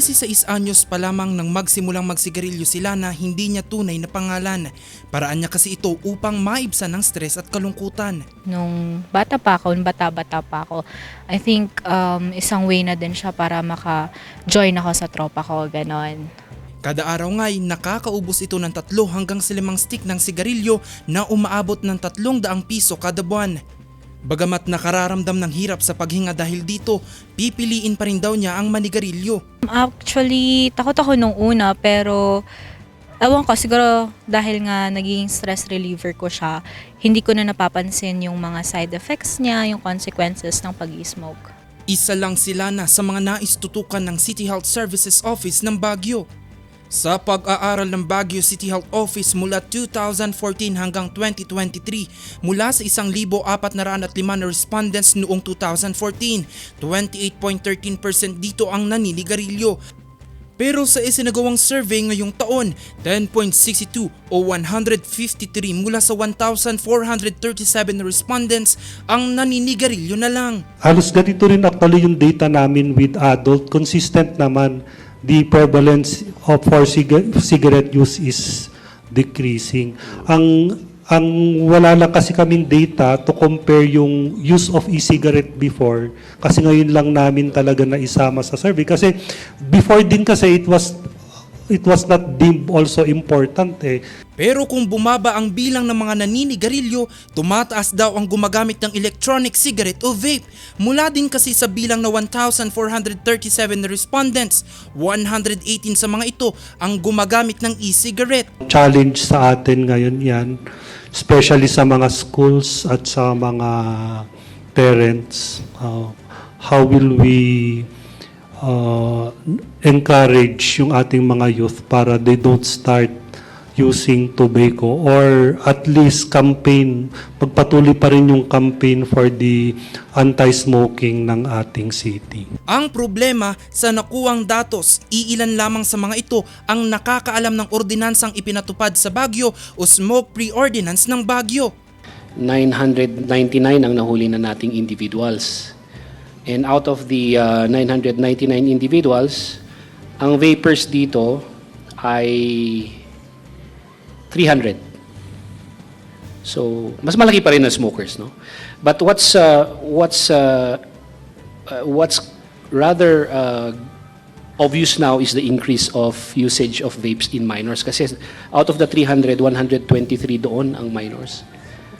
16 anyos pa lamang nang magsimulang magsigarilyo sila na hindi niya tunay na pangalan. Paraan niya kasi ito upang maibsan ng stress at kalungkutan. nung bata pa ako, nung bata-bata pa ako, I think um, isang way na din siya para maka-join ako sa tropa ko, ganon. Kada araw nga'y nakakaubos ito ng tatlo hanggang sa limang stick ng sigarilyo na umaabot ng tatlong daang piso kada buwan. Bagamat nakararamdam ng hirap sa paghinga dahil dito, pipiliin pa rin daw niya ang manigarilyo. Actually, takot ako nung una, pero ewan ko, siguro dahil nga naging stress reliever ko siya, hindi ko na napapansin yung mga side effects niya, yung consequences ng pag-smoke. Isa lang sila na sa mga nais tutukan ng City Health Services Office ng Baguio. Sa pag-aaral ng Baguio City Health Office mula 2014 hanggang 2023, mula sa 1,405 na respondents noong 2014, 28.13% dito ang naninigarilyo. Pero sa isinagawang survey ngayong taon, 10.62 o 153 mula sa 1,437 na respondents ang naninigarilyo na lang. Halos ganito rin actually yung data namin with adult. Consistent naman the prevalence of for ciga- cigarette use is decreasing. Ang ang wala lang kasi kaming data to compare yung use of e-cigarette before kasi ngayon lang namin talaga na isama sa survey kasi before din kasi it was it was not deemed also important eh. Pero kung bumaba ang bilang ng mga naninigarilyo, tumataas daw ang gumagamit ng electronic cigarette o vape. Mula din kasi sa bilang na 1,437 na respondents, 118 sa mga ito ang gumagamit ng e-cigarette. challenge sa atin ngayon yan, especially sa mga schools at sa mga parents. Uh, how will we uh, encourage yung ating mga youth para they don't start using tobacco or at least campaign, magpatuloy pa rin yung campaign for the anti-smoking ng ating city. Ang problema sa nakuwang datos, iilan lamang sa mga ito ang nakakaalam ng ordinansang ipinatupad sa Baguio o Smoke-Free Ordinance ng Baguio. 999 ang nahuli na nating individuals. And out of the uh, 999 individuals, ang vapers dito ay 300. So, mas malaki pa rin ang smokers, no? But what's uh, what's uh, uh, what's rather uh, obvious now is the increase of usage of vapes in minors kasi out of the 300, 123 doon ang minors.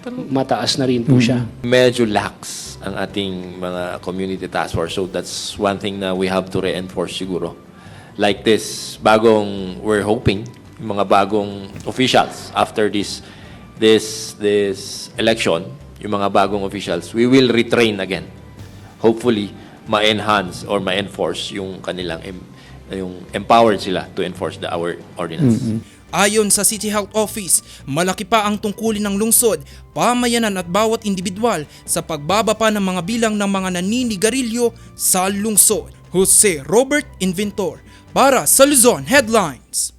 Mataas na rin po siya. medyo lax ang ating mga community task force. So that's one thing na we have to reinforce siguro. Like this, bagong, we're hoping, yung mga bagong officials after this this this election, yung mga bagong officials, we will retrain again. Hopefully, ma-enhance or ma-enforce yung kanilang yung empowered sila to enforce the our ordinance. Ayon sa City Health Office, malaki pa ang tungkulin ng lungsod, pamayanan at bawat individual sa pagbaba pa ng mga bilang ng mga naninigarilyo sa lungsod. Jose Robert Inventor para sa Luzon Headlines.